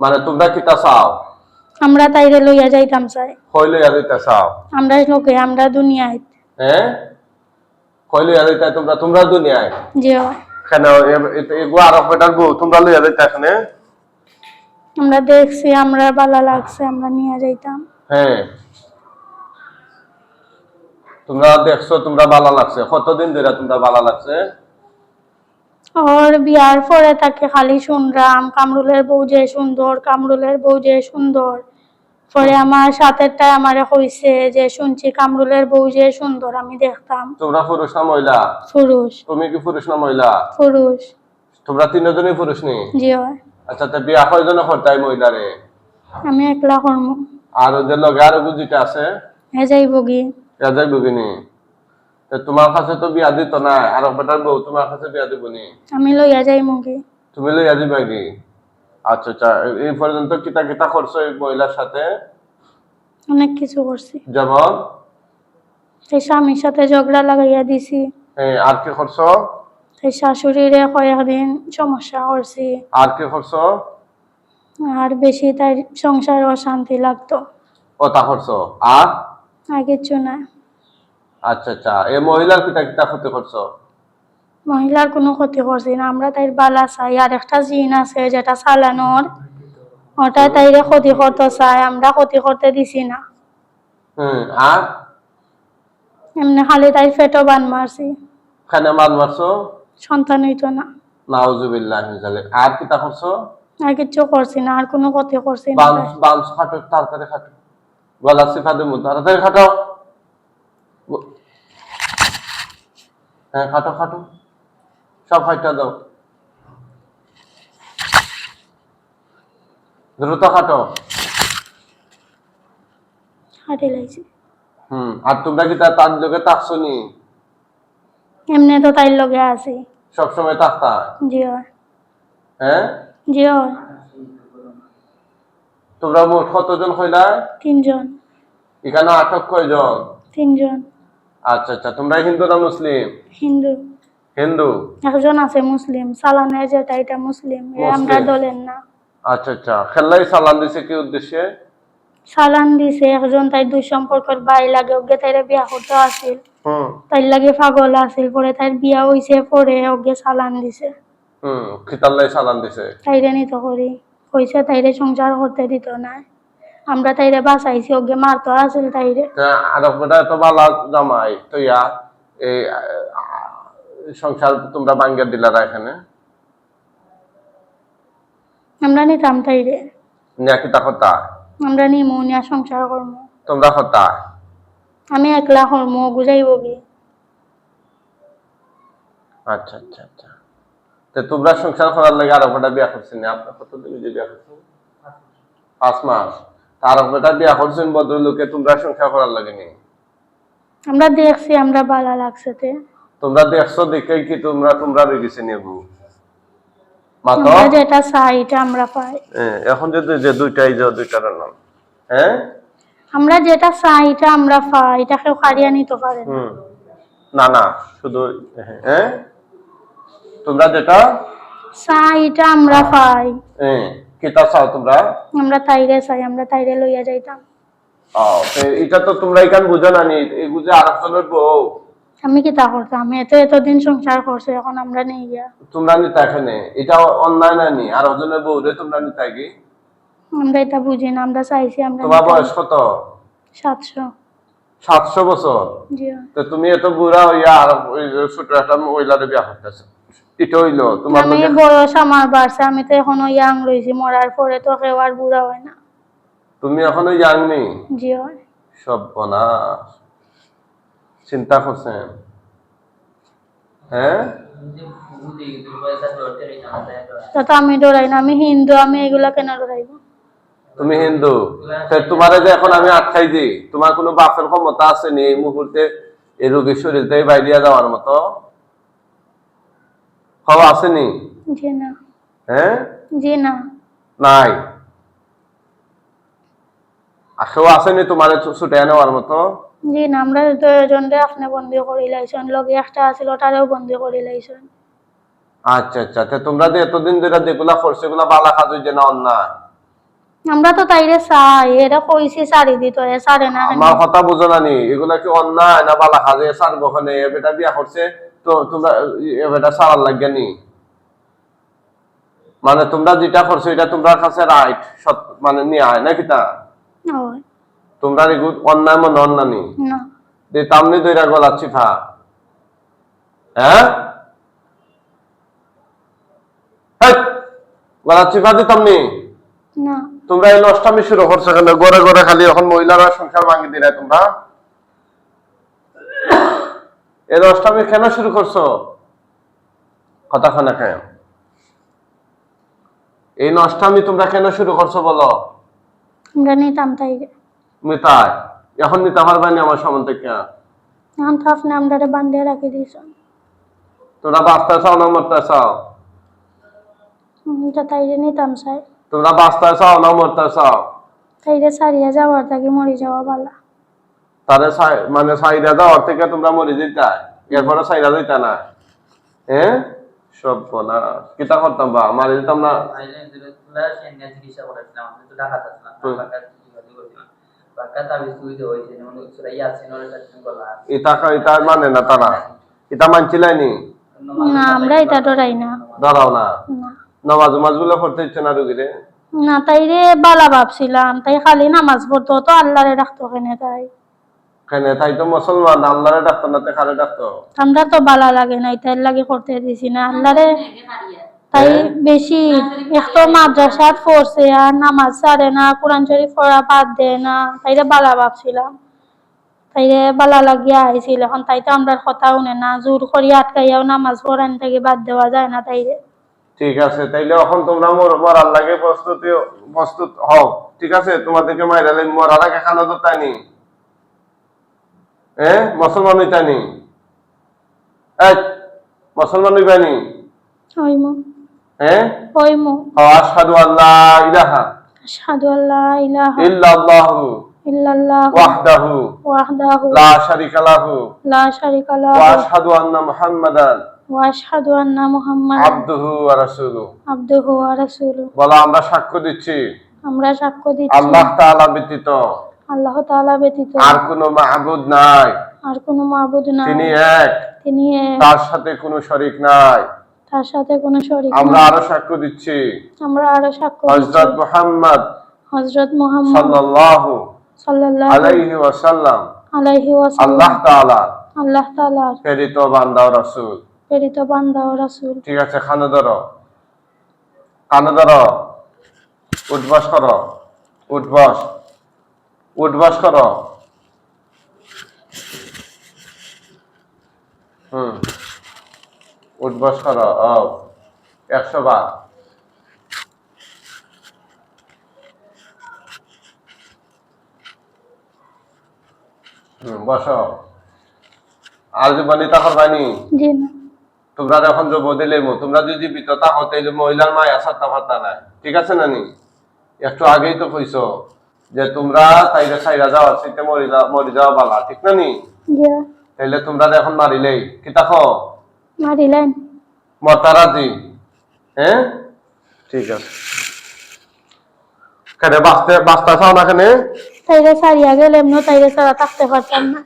মানে তোমরা কিতা চাও? আমরা তাইরে লইয়া যাইতাম চাই কই লইয়া দিতে চাও? আমরা লোকে আমরা দুনিয়ায়। হ্যাঁ কই লইয়া দিতে তোমরা? তোমরা দুনিয়ায়? হয়। কেন? এ- এ- এগুলো আরও বেটার বউ? তোমরা লইয়া দিতে এখানে? আমরা দেখছি আমরা ভালো লাগছে আমরা নিয়ে যাইতাম। হ্যাঁ তোমরা দেখছ তোমরা ভালো লাগছে। কতদিন ধরে তোমরা ভালো লাগছে? ওর বিয়ার পরে তাকে খালি শুনলাম কামরুলের বউ যে সুন্দর কামরুলের বউ যে সুন্দর পরে আমার সাথেরটাই আমারে কইছে যে শুনছি কামরুলের বউ যে সুন্দর আমি দেখতাম তোমরা পুরুষ না মহিলা পুরুষ তুমি কি পুরুষ না মহিলা পুরুষ তোমরা তিনজনই পুরুষ নি জি হয় আচ্ছা তা বিয়া কয়জন করতাই মহিলারে আমি একলা কর্ম আর ওদের লগে আরও গুজিটা আছে হে যাইব গি রাজাই বুগিনি তা তোমার কাছে তো বিয়া দিত না আর বেটার বউ তোমার কাছে বিয়া দিবনি আমি লইয়া যাই মুগি তুমি লইয়া দিবা কি? আচ্ছা আচ্ছা। এই পর্যন্ত কিতা কিতা করছ এই মহিলার সাথে? অনেক কিছু করছি যেমন সেই স্বামীর সাথে ঝগড়া লাগাইয়া দিছি। এই আর কি করছ সেই শাশুড়িরে কয়েকদিন সমস্যা করছি আর কি করছ আর বেশি তার সংসার অশান্তি লাগতো। কথা করছ আর আর কিছু না আচ্ছা আচ্ছা। এই মহিলার কিতা ক্ষতি করছ? মহিলার কোনো ক্ষতি করছি না। আমরা তাই বালা চাই। আর একটা জিন আছে যেটা চালানোর। ওটা তাইরে ক্ষতি করতে চাই। আমরা ক্ষতি করতে দিছি না। হুম আর? এমনি খালি তাই ফেটো বান মারছি। খানে মারছো? সন্তান হইতো না। নাউজুবিল্লাহ জালে আর কিতা করছ? আর কিছু করছি না। আর কোনো ক্ষতি করছি না বাউন্স বাউন্স খাটো তাড়াতাড়ি খাটো গলা সিফা দেবো তাড়াতাড়ি খাটো গ- হ্যাঁ খাটো খাটো। সব ফাইটা দাও। দ্রুত খাটো। হাঁটি লাইছি হুম আর তোমরা কি তা- তার যোগে তাকছো নি? এমনি তো তাইর লগে আছি। সবসময় তাকতা জি হয় হ্যাঁ? জি তোমরা মোট কতজন হইলা তিনজন। এখানে আটক কয়জন? তিনজন। আচ্ছা আচ্ছা তোমরা হিন্দু না মুসলিম? হিন্দু। হিন্দু? একজন আছে মুসলিম সালানের যেটা এটা মুসলিম আমরা। দলের না। আচ্ছা আচ্ছা খেলাই সালান দিছে কি উদ্দেশ্যে? সালান দিছে একজন তাই দুই সম্পর্কের বাই লাগে ওকে তাইরে বিয়া করতে আসিল। তাই লাগে পাগল আসিল পরে তাই বিয়া হইছে পরে ওকে সালান দিছে। হুম খিতাল্লাই সালান দিছে। তাইরে নিত করি কইছে তাইরে সংসার করতে দিত না। আমরা তাইরে বাঁচাইছি ওকে মারতো আসিল তাইরে। তা আর বেটা এত বালা জামাই তো ইয়া এই সংসার তোমরা বাঙ্গা দিলারা এখানে? আমরা নিতাম তাইরে। নিয়া কিতা কথা? আমরা নিমু নিয়া সংসার করব তোমরা কথা? আমি একলা করব বুঝাইব কি? আচ্ছা আচ্ছা আচ্ছা। তো তোমরা সংসার করার লাগে আর বেটা বিয়া করছেন না আপনার কত দিন বিয়া করছেন? পাঁচ মাস। তার বেটা বিয়া করছেন ভদ্রলোকে তোমরা সংসার করার লাগে নি? আমরা দেখছি আমরা বালা লাগছে তে। তোমরা দেখছ দেখে কি তোমরা তোমরা রয়ে গেছে নেবু যেটা চাই এটা আমরা পাই। এখন যে যে দুইটাই যে দুইটার নাম হ্যাঁ? আমরা যেটা চাই এটা আমরা পাই। এটা কেউ কারিয়া নিতে পারে না। না না শুধু হ্যাঁ? তোমরা যেটা? চাই এটা আমরা পাই। হ্যাঁ কিতা চাও তোমরা? আমরা তাইরে চাই আমরা তাইরে লইয়া যাইতাম। ও তো এটা তো তোমরা এখান বুঝো না নি আরেকজনের বউ। আমি কি তা করতাম? এত এতদিন সংসার করছে এখন আমরা নিয়ে গিয়া। তোমরা নিতা এখানে? এটা অন্যায় না নি? আর ওজনের বউ রে তোমরা নিতা কি আমরা এটা বুঝি না আমরা চাইছি আমরা তোমার বয়স কত? সাতশো। সাতশো বছর? জি। তো তুমি এত বুড়া হইয়া আর ছোট একটা মহিলারে বিয়া করতেছো। এটা হইল তোমার আমি বয়স আমার বাড়ছে আমি তো এখনও ইয়াং রয়েছি মরার পরে তো কেউ আর বুড়া হয় না। তুমি এখনও ইয়াং নেই? জি হয়। সর্বনাশ। চিন্তা করছেন? হ্যাঁ? তো আমি ডরাই না আমি হিন্দু আমি এগুলা কেন ডরাইব? তুমি হিন্দু? তোমারে যে এখন আমি আটকাই দিই তোমার কোনো বাপের ক্ষমতা আছে নি এই মুহূর্তে এই রোগীর শরীর থেকে বাইরিয়া যাওয়ার মতো? খাওয়া আসেনি? জি না। হ্যাঁ? জি না। নাই। আসেনি তোমার ছুটে নেওয়ার মতো? জি না আমরা আপনি বন্দি করে লাইছেন লগে একটা আছিল তারেও বন্দি করে লাইছেন। আচ্ছা আচ্ছা তো তোমরা যে এতদিন ধরে যেগুলা করছ এগুলা বালা কাজ হইছে না অন্যায়? আমরা তো তাইরে চাই এরা কইছি সারি দিত এ সারে না আমার কথা বুঝো না নি এগুলা কি অন্যায় না বালা কাজে? সারবো ওখানে এ বেটা বিয়া করছে তো তোমরা এ বেটা সারার লাগবে নি মানে তোমরা যেটা করছ এটা তোমরা কাছে রাইট মানে নিয়ে আয় নাকি তা? তোমরা অন্যায় মনে অন্যায় নি না। যে তামনি দইরা গলাচ্ছি ফা হ্যাঁ? হেৎ, গলাচ্ছি ফা দিতামনি তোমরা এই নষ্টামি শুরু করছ কেন? গড়ে গড়ে খালি এখন মহিলারা সংসার ভাঙি দিলে তোমরা। এই অষ্টমী কেন শুরু করছ? কথা খানা কেন? এই নষ্টামি তোমরা কেন শুরু করছ বলো? আমরা নিতাম তাইরে মিতায় এখন নিতে পারবানি আমার সামন থেকে এখন তো আপনি আমরা বান্ধিয়ে রাখি দিয়েছেন। তোমরা বাঁচতে চাও না মরতে চাও? এটা তাইরে নিতাম চাই তোমরা বাঁচতে চাও না মরতে চাও? তাইরে সারিয়া যাওয়ার তাকে মরি যাওয়া বালা। তারে মানে সাইডা দেওয়ার থেকে তোমরা মরে যেতে এরপরে সাইডা দিতে না। হ্যাঁ সব না কিতা করতাম বা? দিতাম না। ইতা ইতা মানে না তারা? ইতা মানছিলাইনি? না আমরা এটা ডরাই না। দাঁড়াও না? না। নামাজ মাজ করতে ইচ্ছে না রুগীরে? না তাইরে বালা ভাবছিলাম। তাই খালি নামাজ পড়তো তো আল্লাহরে রাখতো কেনে তাই। কেন? তাই তো মুসলমান আল্লাহরে ডাক্তার না তে খারে আমরা তো বালা লাগে না তাই লাগে করতে দিছি না আল্লাহরে তাই বেশি একটু মাদ্রাসাত পড়ছে আর নামাজ ছাড়ে না কোরআন শরীফ পড়া বাদ দেয় না তাইরে বালা ভাবছিলাম। তাইরে বালা লাগিয়া আইছিল এখন তাই তো আমরা কথা শুনে না জোর করি আটকাইয়াও নামাজ পড়ান থেকে বাদ দেওয়া যায় না তাইরে। ঠিক আছে তাইলে এখন তোমরা মর মরার লাগে প্রস্তুতি প্রস্তুত হও ঠিক আছে? তোমাদেরকে মাইরালে মরার আগে খানা তো তাইনি হ্যাঁ মুসলমান হইতানি এই মুসলমান হইবানি হ্যাঁ আশহাদু আল্লাহ ইলাহা আশহাদু আল্লা ইলাহা ইল্লাল্লাহু ইল্লাল্লাহ ওয়াহদাহু ওয়াহদাহু লা শারিকা লাহু লা শারিকা ওয়া লাহু আশহাদু আন্না মুহাম্মাদান ওয়া আশহাদু আন্না মুহাম্মাদান আবদুহু ওয়া রাসূলুহু আবদুহু ওয়া রাসূলুহু বলা আমরা সাক্ষ্য দিচ্ছি। আমরা সাক্ষ্য দিচ্ছি। আল্লাহ তাআলা ব্যতীত আল্লাহ তাআলা ব্যতীত আর কোনো মাহবুদ নাই। আর কোনো মাবুদ নাই। তিনি এক। তিনি এক, তার সাথে কোনো শরিক নাই। তার সাথে কোনো শরীক আমরা আরও সাক্ষ্য দিচ্ছি। আমরা আরও সাক্ষ্য হযরত মুহাম্মদ হযরত মুহাম্মদ সাল্লাল্লাহু সাল্লাল্লাহু আলাইহি ওয়াসাল্লাম। আলাইহি ওয়াসাল্লাম। আল্লাহ তাআলা। আল্লাহ তাআলার প্রেরিত বান্দা ও রাসূল। প্রেরিত বান্দা ও রাসূল। ঠিক আছে খানো ধরো। খানো ধরো। উঠবাস করো। উঠবাস। উঠবাস করো। হুম। উঠবাস করো। একশো বার। বসো। আর জীবনী করবানি তোমরা যখন যে বদলে মো তোমরা যদি বিততা হতে মহিলার মায় আসার তাফাতা নাই। ঠিক আছে নানি একটু আগেই তো কইছো। যে তোমরা তাইলে সাইরা যাওয়ার সিটে মরি যাওয়া মরি যাওয়া বালা ঠিক না নি? জি তাইলে তোমরা এখন মারিলেই। কি তাকো মারিলেন। মতারাজি হ্যাঁ ঠিক আছে। কেন বাঁচতে বাঁচতে চাও না কেন? তাইরে সারিয়া গেলে এমনি তাইরে ছাড়া থাকতে পারতাম না।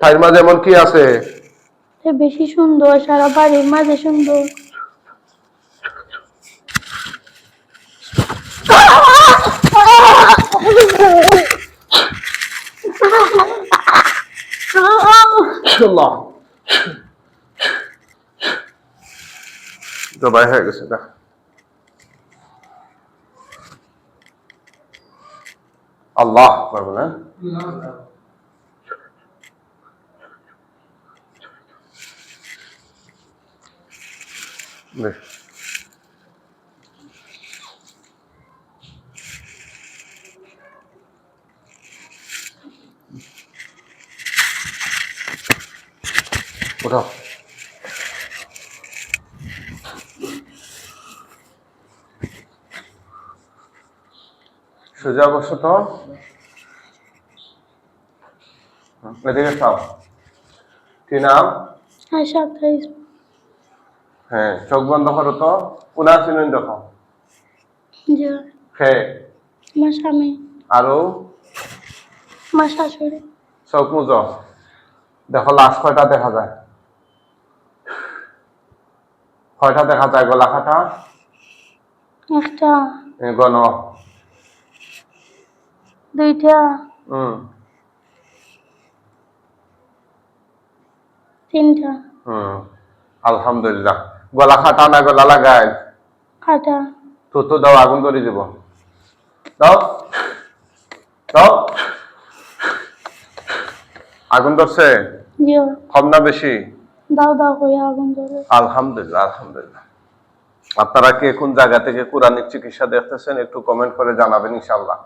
তাইর মাঝে এমন কি আছে? সে বেশি সুন্দর সারা বাড়ির মাঝে সুন্দর জবাই হয়ে গেছে না আল্লাহ পারব না বেশ। বসো তো। এদিকে খাও। কি নাম? হ্যাঁ চোখ বন্ধ করো তো। উনার চিনুন দেখো। আমার স্বামী। আরও? আমার শাশুড়ি। চোখ মুজ। দেখো লাশ কয়টা দেখা যায়। কয়টা দেখা যায় গলা একটা। গণ। দুইটা। হুম তিনটা। হুম আলহামদুলিল্লাহ। গলা খাটা না গলা লাগায়? খাটা তো তো দাও আগুন ধরে দিব। দাও। দাও। আগুন ধরছে? কম না বেশি? দাও দাও করে আগুন ধরে। আলহামদুলিল্লাহ আলহামদুলিল্লাহ। আপনারা কে কোন জায়গা থেকে কোরআনিক চিকিৎসা দেখতেছেন? একটু কমেন্ট করে জানাবেন ইনশাল্লাহ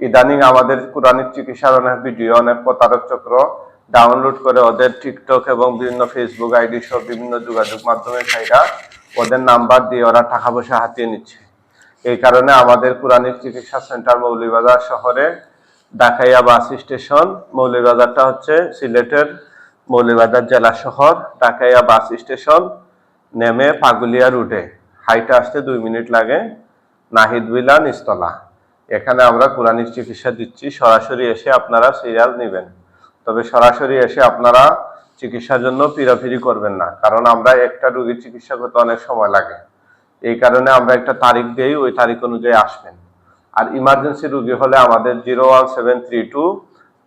ইদানিং আমাদের কোরআনিক চিকিৎসার অনেক ভিডিও, অনেক প্রতারক চক্র ডাউনলোড করে ওদের টিকটক এবং বিভিন্ন ফেসবুক আইডি সব বিভিন্ন যোগাযোগ মাধ্যমে ভাইরা ওদের নাম্বার দিয়ে ওরা টাকা পয়সা হাতিয়ে নিচ্ছে। এই কারণে আমাদের কোরআনিক চিকিৎসা সেন্টার মৌলিবাজার শহরে ডাকাইয়া বাস স্টেশন মৌলিবাজারটা হচ্ছে সিলেটের মৌলিবাজার জেলা শহর ডাকাইয়া বাস স্টেশন, নেমে পাগুলিয়া রুটে। হাইটে আসতে দুই মিনিট লাগে। নাহিদ বিলা নিস্তলা। এখানে আমরা কোরআনিক চিকিৎসা দিচ্ছি। সরাসরি এসে আপনারা সিরিয়াল নেবেন। তবে সরাসরি এসে আপনারা চিকিৎসার জন্য পিরাফিরি করবেন না, কারণ আমরা একটা রুগীর চিকিৎসা করতে অনেক সময় লাগে। এই কারণে আমরা একটা তারিখ দেই ওই তারিখ অনুযায়ী আসবেন। আর ইমার্জেন্সি রুগী হলে আমাদের zero one seven three two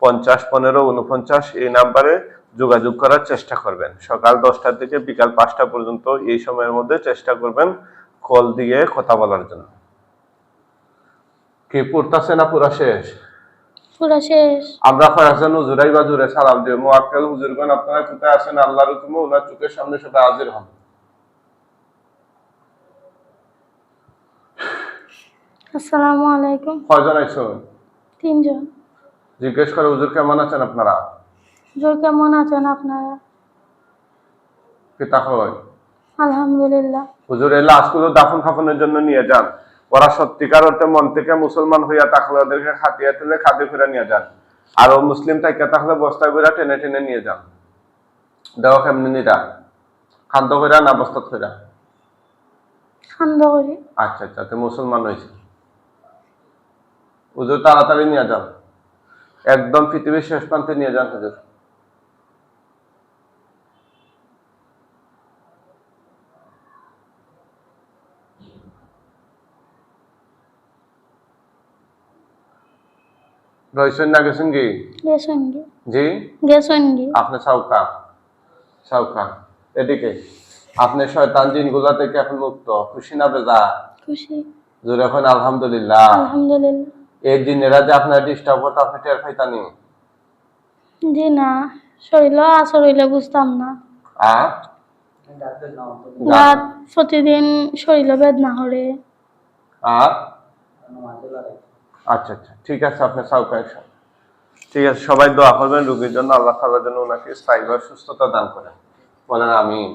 পঞ্চাশ পনেরো উনপঞ্চাশ এই নাম্বারে যোগাযোগ করার চেষ্টা করবেন। সকাল দশটা থেকে বিকাল পাঁচটা পর্যন্ত এই সময়ের মধ্যে চেষ্টা করবেন কল দিয়ে কথা বলার জন্য। কি পড়তাছে না পুরা শেষ? পুরা শেষ। আমরা কয়েকজন হুজুরাই বা জুড়ে সালাম দিও। মোয়াক্কেল হুজুরগণ আপনারা কোথায় আছেন? আল্লাহর হুকুমে ওনার চোখের সামনে সবাই হাজির হন। আসসালামু আলাইকুম। কয়জন আইসুন তিনজন। জিজ্ঞেস করে হুজুর কেমন আছেন আপনারা? হুজুর কেমন আছেন আপনারা? পিতা হয়। আলহামদুলিল্লাহ। হুজুর এই লাশগুলো দাফন খাফনের জন্য নিয়ে যান। ওরা সত্যিকার অর্থে মন থেকে মুসলমান হইয়া থাকলে ওদেরকে খাটিয়ে তুলে খাদে ফিরে নিয়ে যান। আর ও মুসলিম থাকে তাহলে বস্তা করে টেনে টেনে নিয়ে যান। দেওয়া কেমনি নিরা। খাদ্য কইরা না বস্তাত কইরা? করি। আচ্ছা আচ্ছা তুই মুসলমান হয়েছে হুজুর তাড়াতাড়ি নিয়ে যান। একদম পৃথিবীর শেষ প্রান্তে নিয়ে যান হুজুর। জি আপনি সাউকা সাউকা এদিকে আপনি শয়তান জিনগুলা থেকে এখন মুক্ত খুশি না বেজা খুশি জোরে এখন আলহামদুলিল্লাহ আলহামদুলিল্লাহ এই যে আপনার ডিস্টার্ব হতো আপনি টের পাইতানি জি না শরীর আসর হইলে বুঝতাম না আ রাত প্রতিদিন শরীর বেদনা লড়াই আচ্ছা আচ্ছা ঠিক আছে আপনি সাউ ঠিক আছে, সবাই দোয়া করবেন, রোগীর জন্য আল্লাহ তাআলার জন্য ওনাকে স্থায়ীভাবে সুস্থতা দান করেন। বলেন আমিন।